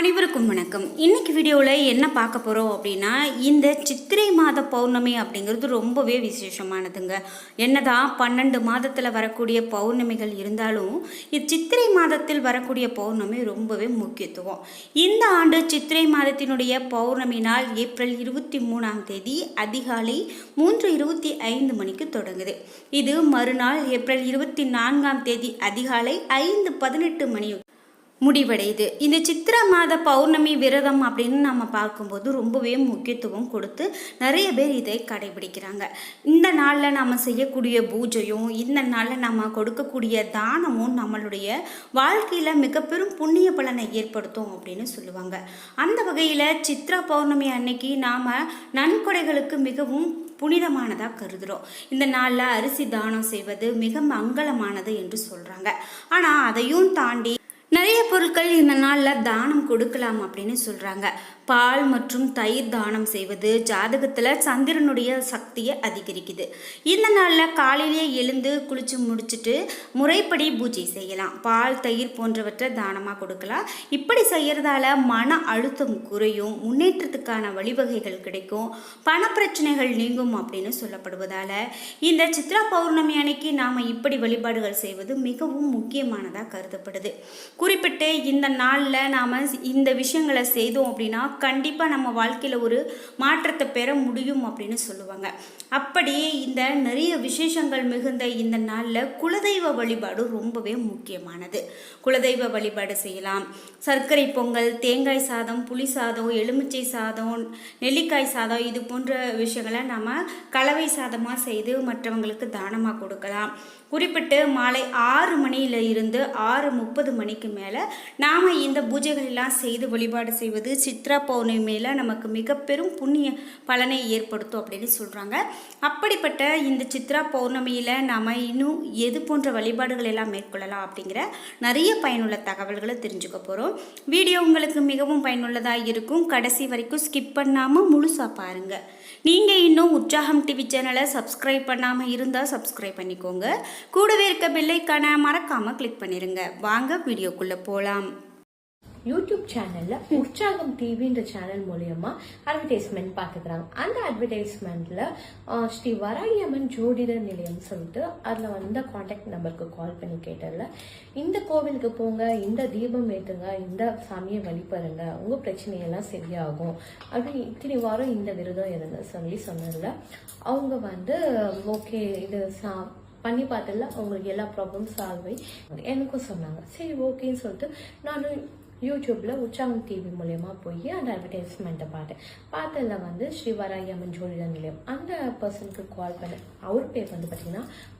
அனைவருக்கும் வணக்கம். இன்னைக்கு வீடியோவில் என்ன பார்க்க போகிறோம் அப்படின்னா இந்த சித்திரை மாத பௌர்ணமி அப்படிங்கிறது ரொம்பவே விசேஷமானதுங்க. என்னதான் பன்னெண்டு மாதத்தில் வரக்கூடிய பௌர்ணமிகள் இருந்தாலும் இச்சித்திரை மாதத்தில் வரக்கூடிய பௌர்ணமி ரொம்பவே முக்கியத்துவம். இந்த ஆண்டு சித்திரை மாதத்தினுடைய பௌர்ணமி நாள் ஏப்ரல் இருபத்தி மூணாம் தேதி அதிகாலை மூன்று இருபத்தி ஐந்து மணிக்கு தொடங்குது. இது மறுநாள் ஏப்ரல் இருபத்தி நான்காம் தேதி அதிகாலை ஐந்து பதினெட்டு மணி முடிவடையுது. இந்த சித்திர மாத பௌர்ணமி விரதம் அப்படின்னு நம்ம பார்க்கும்போது ரொம்பவே முக்கியத்துவம் கொடுத்து நிறைய பேர் இதை கடைபிடிக்கிறாங்க. இந்த நாளில் நம்ம செய்யக்கூடிய பூஜையும் இந்த நாளில் நம்ம கொடுக்கக்கூடிய தானமும் நம்மளுடைய வாழ்க்கையில் மிக பெரும் புண்ணிய பலனை ஏற்படுத்தும் அப்படின்னு சொல்லுவாங்க. அந்த வகையில் சித்ரா பௌர்ணமி அன்னைக்கு நாம் நன்கொடைகளுக்கு மிகவும் புனிதமானதாக கருதுகிறோம் இந்த நாளில் அரிசி தானம் செய்வது மிக மங்களமானது என்று சொல்கிறாங்க ஆனால் அதையும் தாண்டி நிறைய பொருட்கள் இந்த நாளில் தானம் கொடுக்கலாம் அப்படின்னு சொல்கிறாங்க பால் மற்றும் தயிர் தானம் செய்வது ஜாதகத்தில் சந்திரனுடைய சக்தியை அதிகரிக்குது. இந்த நாளில் காலையிலே எழுந்து குளிச்சு முடிச்சுட்டு முறைப்படி பூஜை செய்யலாம். பால் தயிர் போன்றவற்றை தானமாக கொடுக்கலாம். இப்படி செய்கிறதால மன அழுத்தம் குறையும் முன்னேற்றத்துக்கான வழிவகைகள் கிடைக்கும் பணப்பிரச்சனைகள் நீங்கும் அப்படின்னு சொல்லப்படுவதால் இந்த சித்ரா பௌர்ணமி அன்னைக்கு நாம் இப்படி வழிபாடுகள் செய்வது மிகவும் முக்கியமானதாக கருதப்படுது. குறிப்பிட்டு இந்த நாளில் நாம் இந்த விஷயங்களை செய்தோம் அப்படின்னா கண்டிப்பாக நம்ம வாழ்க்கையில் ஒரு மாற்றத்தை பெற முடியும் அப்படின்னு சொல்லுவாங்க. அப்படி இந்த நிறைய விசேஷங்கள் மிகுந்த இந்த நாளில் குலதெய்வ வழிபாடு ரொம்பவே முக்கியமானது. குலதெய்வ வழிபாடு செய்யலாம். சர்க்கரை பொங்கல் தேங்காய் சாதம் புளி சாதம் எலுமிச்சை சாதம் நெல்லிக்காய் சாதம் இது போன்ற விஷயங்களை நம்ம கலவை சாதமாக செய்து மற்றவங்களுக்கு தானமாக கொடுக்கலாம். குறிப்பிட்டு மாலை ஆறு மணியில இருந்து ஆறு முப்பது மணிக்கு மேலே நாம் இந்த பூஜைகள் எல்லாம் செய்து வழிபாடு செய்வது சித்ரா பௌர்ணமியில் நமக்கு மிக பெரும் புண்ணிய பலனை ஏற்படுத்தும் அப்படின்னு சொல்கிறாங்க அப்படிப்பட்ட இந்த சித்ரா பௌர்ணமியில் நாம் இன்னும் எது போன்ற வழிபாடுகள் எல்லாம் மேற்கொள்ளலாம் அப்படிங்கிற நிறைய பயனுள்ள தகவல்களை தெரிஞ்சுக்க போகிறோம் வீடியோ உங்களுக்கு மிகவும் பயனுள்ளதாக இருக்கும். கடைசி வரைக்கும் ஸ்கிப் பண்ணாமல் முழுசாக பாருங்கள் நீங்கள் இன்னும் உற்சாகம் டிவி சேனலை சப்ஸ்கிரைப் பண்ணாமல் இருந்தால் சப்ஸ்கிரைப் பண்ணிக்கோங்க. கூடவே இருக்க பெல்லைக்கான மறக்காமல் கிளிக் பண்ணிடுங்க வாங்க வீடியோக்குள்ளே போகலாம் யூடியூப் சேனல்ல உற்சாகம் டிவின்ற சேனல் மூலியமா அட்வர்டைஸ்மெண்ட் பாத்துக்கிறாங்க அந்த அட்வர்டைஸ்மெண்ட்ல ஸ்ரீ வராயம்மன் ஜோதிடர் நிலையம் சொல்லிட்டு அதுல வந்த காண்டாக்ட் நம்பருக்கு கால் பண்ணி கேட்டதுல இந்த கோவிலுக்கு போங்க இந்த தீபம் ஏத்துங்க இந்த சாமியை வழிபடுங்க உங்க பிரச்சனையெல்லாம் சரியாகும் அப்படின்னு இத்தனை வாரம் இந்த விரதம் இருங்க சொல்லி சொன்னதுல அவங்க வந்து ஓகே இது சா பண்ணி பார்த்ததுல அவங்களுக்கு எல்லா ப்ராப்ளம் சால்வ் ஆகி எனக்கும் சொன்னாங்க. சரி ஓகேன்னு சொல்லிட்டு நான் யூடியூப்பில் உற்சாகம் டிவி மூலயமா போய் அந்த அட்வர்டைஸ்மெண்ட்டை பார்த்தேன். பார்த்ததில் வந்து ஸ்ரீவராயம்மன் ஜோதிட நிலையம். அந்த பர்சனுக்கு கால் பண்ணேன் அவர் பேர் வந்து பார்த்தீங்கன்னா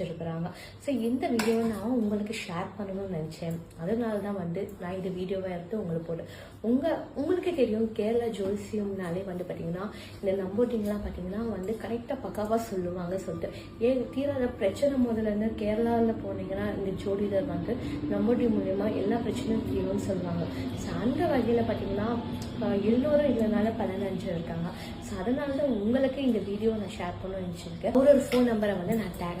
அடைஞ்சிருக்கிறாங்க ஸோ இந்த வீடியோவை நான் உங்களுக்கு ஷேர் பண்ணணும்னு நினச்சேன். அதனால தான் வந்து நான் இந்த வீடியோவை எடுத்து உங்களுக்கு போட்டேன் உங்கள் உங்களுக்கே தெரியும் கேரளா ஜோசியம்னாலே வந்து பார்த்தீங்கன்னா இந்த நம்போட்டிங்லாம் பார்த்தீங்கன்னா வந்து கரெக்டாக பக்காவாக சொல்லுவாங்க சொல்லிட்டு. ஏன் தீராத பிரச்சனை முதல்ல இருந்து கேரளாவில் போனீங்கன்னா இந்த ஜோடிடர் வந்து நம்போட்டி மூலயமா எல்லா பிரச்சனையும் தீரும்னு சொல்லுவாங்க. ஸோ அந்த வகையில் பார்த்தீங்கன்னா எல்லோரும் இதனால பலனஞ்சு இருக்காங்க. ஸோ அதனால தான் உங்களுக்கு இந்த வீடியோ நான் ஷேர் பண்ணணும்னு நினச்சிருக்கேன். ஒரு ஒரு ஃபோன் நம்பரை வந்து நான் டேக்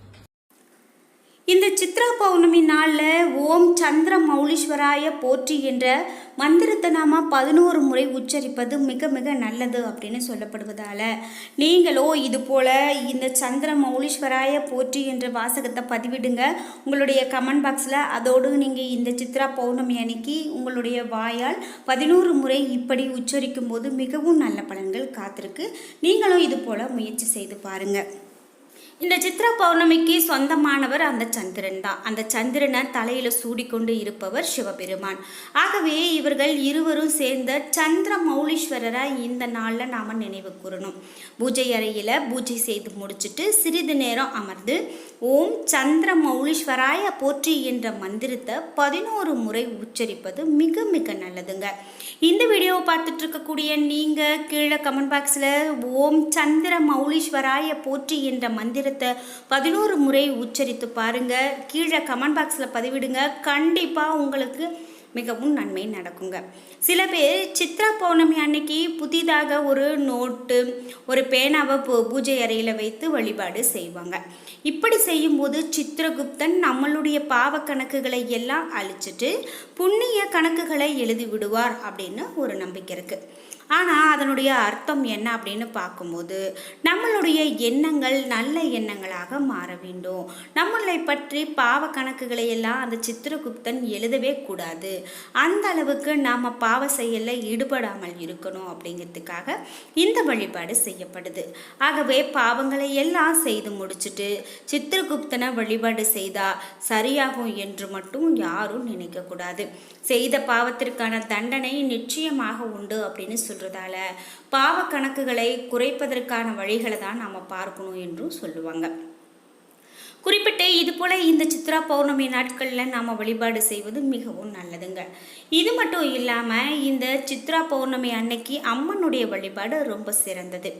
இந்த சித்ரா பௌர்ணமி நாளில் ஓம் சந்திர மௌலீஸ்வராய போற்றி என்ற மந்திரத்தை நாம் பதினோரு முறை உச்சரிப்பது மிக மிக நல்லது அப்படின்னு சொல்லப்படுவதால் நீங்களோ இது போல் இந்த சந்திர மௌலீஸ்வராய போற்றி என்ற வாசகத்தை பதிவிடுங்க. உங்களுடைய கமெண்ட் பாக்ஸில் அதோடு நீங்கள் இந்த சித்ரா பௌர்ணமி அன்னைக்கு உங்களுடைய வாயால் பதினோரு முறை இப்படி உச்சரிக்கும் போது மிகவும் நல்ல பலன்கள் காத்திருக்கு. நீங்களும் இது போல் முயற்சி செய்து பாருங்கள் இந்த சித்ரா பௌர்ணமிக்கு சொந்தமானவர் அந்த சந்திரன் தான். அந்த சந்திரனை தலையில சூடிக்கொண்டு இருப்பவர் சிவபெருமான். ஆகவே இவர்கள் இருவரும் சேர்ந்த சந்திர மௌலீஸ்வரரை இந்த நாளில் நாம நினைவு கூறணும். பூஜை அறையில பூஜை செய்து முடிச்சுட்டு சிறிது நேரம் அமர்ந்து ஓம் சந்திர மௌலீஸ்வராய போற்றி என்ற மந்திரத்தை பதினோரு முறை உச்சரிப்பது மிக மிக நல்லதுங்க. இந்த வீடியோவை பார்த்துட்டு இருக்கக்கூடிய நீங்க கீழே கமெண்ட் பாக்ஸில் ஓம் சந்திர மௌலீஸ்வராய போற்றி என்ற மந்திரத்தை பதினோரு முறை உச்சரித்து பாருங்க. கீழே கமெண்ட் பாக்ஸில் பதிவிடுங்க. கண்டிப்பாக உங்களுக்கு மிகவும் நன்மை நடக்குங்க. சில பேர் சித்ரா பௌர்ணமி அன்னைக்கு புதிதாக ஒரு நோட்டு ஒரு பேனாவை பூ- பூஜை அறையில் வைத்து வழிபாடு செய்வாங்க. இப்படி செய்யும்போது சித்திரகுப்தன் நம்மளுடைய பாவ கணக்குகளை எல்லாம் அழிச்சிட்டு புண்ணிய கணக்குகளை எழுதி விடுவார் அப்படின்னு ஒரு நம்பிக்கை இருக்குது ஆனால் அதனுடைய அர்த்தம் என்ன அப்படின்னு பார்க்கும்போது நம்மளுடைய எண்ணங்கள் நல்ல எண்ணங்களாக மாற வேண்டும். நம்மளை பற்றி பாவ கணக்குகளை எல்லாம் அந்த சித்திரகுப்தன் எழுதவே கூடாது. அந்த அளவுக்கு நாம் பாவ செயலில் ஈடுபடாமல் இருக்கணும் அப்படிங்கிறதுக்காக இந்த வழிபாடு செய்யப்படுது. ஆகவே பாவங்களை எல்லாம் செய்து முடிச்சுட்டு சித்திரகுப்தனை வழிபாடு செய்தால் சரியாகும் என்று மட்டும் யாரும் நினைக்கக்கூடாது செய்த பாவத்திற்கான தண்டனை நிச்சயமாக உண்டு அப்படின்னு சொல்கிறதால பாவ கணக்குகளை குறைப்பதற்கான வழிகளை தான் நாம் பார்க்கணும் என்றும் சொல்லுவாங்க. குறிப்பிட்டு இதுபோல இந்த சித்ரா பௌர்ணமி நாட்களில் நாம் வழிபாடு செய்வது மிகவும் நல்லதுங்க. இது மட்டும் இல்லாமல் இந்த சித்ரா பௌர்ணமி அன்னைக்கு அம்மனுடைய வழிபாடு ரொம்ப சிறந்தது.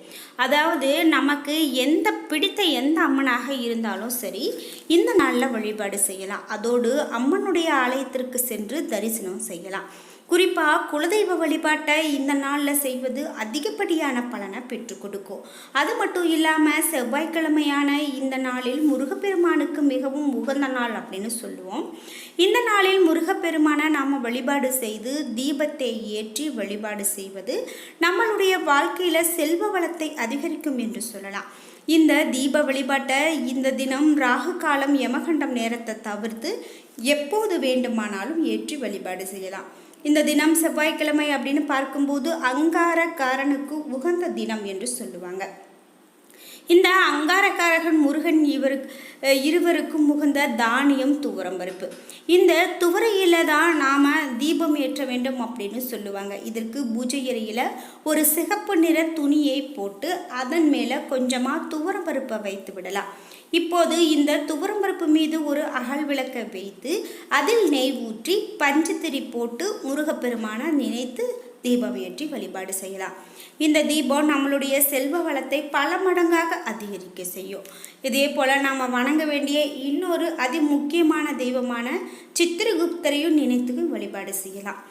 அதாவது நமக்கு எந்த பிடித்த எந்த அம்மனாக இருந்தாலும் சரி இந்த நாளில் வழிபாடு செய்யலாம். அதோடு அம்மனுடைய ஆலயத்திற்கு சென்று தரிசனம் செய்யலாம். குறிப்பாக குலதெய்வ வழிபாட்டை இந்த நாளில் செய்வது அதிகப்படியான பலனை பெற்றுக் கொடுக்கும். அது மட்டும் இல்லாமல் செவ்வாய்க்கிழமையான இந்த நாளில் முருகப்பெருமானுக்கு மிகவும் உகந்த நாள் அப்படின்னு சொல்லுவோம். இந்த நாளில் முருகப்பெருமானை நாம் வழிபாடு செய்து தீபத்தை ஏற்றி வழிபாடு செய்வது நம்மளுடைய வாழ்க்கையில் செல்வ வளத்தை அதிகரிக்கும் என்று சொல்லலாம். இந்த தீப வழிபாட்டை இந்த தினம் ராகு காலம் யமகண்டம் நேரத்தை தவிர்த்து எப்போது வேண்டுமானாலும் ஏற்றி வழிபாடு செய்யலாம். இந்த தினம் செவ்வாய்க்கிழமை அப்படின்னு பார்க்கும்போது அங்காரக்காரனுக்கு உகந்த தினம் என்று சொல்லுவாங்க. இந்த அங்காரக்காரகன் முருகன் இவருக்கு இருவருக்கும் உகந்த தானியம் துவரம் பருப்பு. இந்த துவரையில் தான் நாம் தீபம் ஏற்ற வேண்டும் அப்படின்னு சொல்லுவாங்க. இதற்கு பூஜை அறையில் ஒரு சிகப்பு நிற துணியை போட்டு அதன் மேலே கொஞ்சமாக துவரம் பருப்பை வைத்து விடலாம். இப்போது இந்த துவரம்பருப்பு மீது ஒரு அகல் விளக்கை வைத்து அதில் நெய் ஊற்றி பஞ்சத்திரி போட்டு முருகப்பெருமானை நினைத்து தீபம் ஏற்றி வழிபாடு செய்யலாம். இந்த தீபம் நம்மளுடைய செல்வ வளத்தை பல மடங்காக அதிகரிக்க செய்யும். இதே போல் நாம் வணங்க வேண்டிய இன்னொரு அதி முக்கியமான தெய்வமான சித்திரகுப்தரையும் நினைத்து வழிபாடு செய்யலாம்.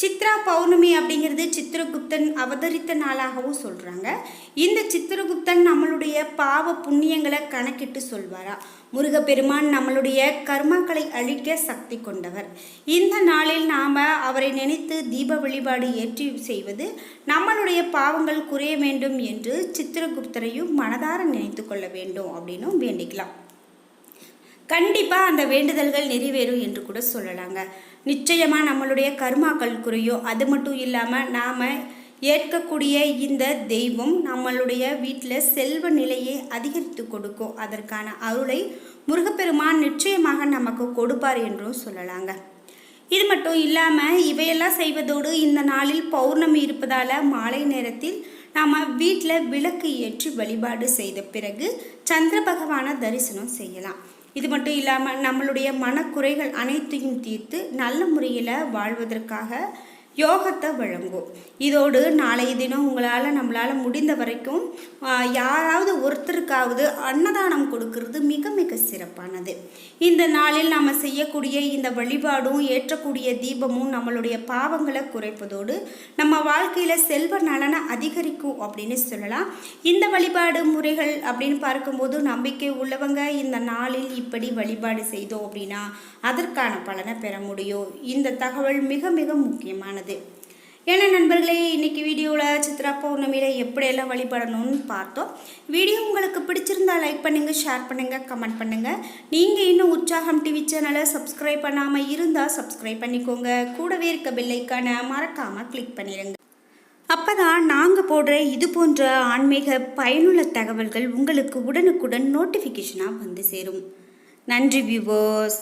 சித்ரா பௌர்ணமி அப்படிங்கிறது சித்திரகுப்தன் அவதரித்த நாளாகவும் சொல்கிறாங்க இந்த சித்திரகுப்தன் நம்மளுடைய பாவ புண்ணியங்களை கணக்கிட்டு சொல்வாரா? முருகப்பெருமான் நம்மளுடைய கர்மாக்களை அழிக்க சக்தி கொண்டவர். இந்த நாளில் நாம் அவரை நினைத்து தீப வழிபாடு ஏற்றி செய்வது நம்மளுடைய பாவங்கள் குறைய வேண்டும் என்று சித்திரகுப்தரையும் மனதார நினைத்து கொள்ள வேண்டும் அப்படின்னும் வேண்டிக்கலாம். கண்டிப்பாக அந்த வேண்டுதல்கள் நிறைவேறும் என்று கூட சொல்லலாங்க. நிச்சயமாக நம்மளுடைய கர்மாக்கள் குறையும் அது மட்டும் இல்லாமல் நாம் ஏற்கக்கூடிய இந்த தெய்வம் நம்மளுடைய வீட்டில் செல்வ நிலையை அதிகரித்து கொடுக்கும். அதற்கான அருளை முருகப்பெருமான் நிச்சயமாக நமக்கு கொடுப்பார் என்றும் சொல்லலாங்க. இது மட்டும் இல்லாமல் இவையெல்லாம் செய்வதோடு இந்த நாளில் பௌர்ணமி இருப்பதால் மாலை நேரத்தில் நாம் வீட்டில் விளக்கு ஏற்றி வழிபாடு செய்த பிறகு சந்திர பகவானை தரிசனம் செய்யலாம். இது மட்டும் இல்லாமல் நம்மளுடைய மனக்குறைகள் அனைத்தையும் தீர்த்து நல்ல முறையில் வாழ்வதற்காக யோகத்தை வழங்கும். இதோடு நாளைய தினம் உங்களால் நம்மளால் முடிந்த வரைக்கும் யாராவது ஒருத்தருக்காவது அன்னதானம் கொடுக்கறது மிக மிக சிறப்பானது. இந்த நாளில் நாம் செய்யக்கூடிய இந்த வழிபாடும் ஏற்றக்கூடிய தீபமும் நம்மளுடைய பாவங்களை குறைப்பதோடு நம்ம வாழ்க்கையில் செல்வ நலனை அதிகரிக்கும் அப்படின்னு சொல்லலாம். இந்த வழிபாடு முறைகள் அப்படின்னு பார்க்கும்போது நம்பிக்கை உள்ளவங்க இந்த நாளில் இப்படி வழிபாடு செய்தோம் அப்படின்னா அதற்கான பலனை பெற முடியும். இந்த தகவல் மிக மிக முக்கியமானது. ஏன்னா நண்பர்களே இன்னைக்கு வீடியோவில் சித்ரா பௌர்ணமியில் எப்படியெல்லாம் வழிபடணும்னு பார்த்தோம். வீடியோ உங்களுக்கு பிடிச்சிருந்தா லைக் பண்ணுங்கள் ஷேர் பண்ணுங்கள் கமெண்ட் பண்ணுங்கள் நீங்கள் இன்னும் உற்சாகம் டிவி சேனலை சப்ஸ்கிரைப் பண்ணாமல் இருந்தால் சப்ஸ்கிரைப் பண்ணிக்கோங்க. கூடவே இருக்க பெல்லைக்கான மறக்காமல் கிளிக் பண்ணிடுங்க அப்போ தான் நாங்கள் போடுற இது போன்ற ஆன்மீக பயனுள்ள தகவல்கள் உங்களுக்கு உடனுக்குடன் நோட்டிஃபிகேஷனாக வந்து சேரும். நன்றி வியூவர்ஸ்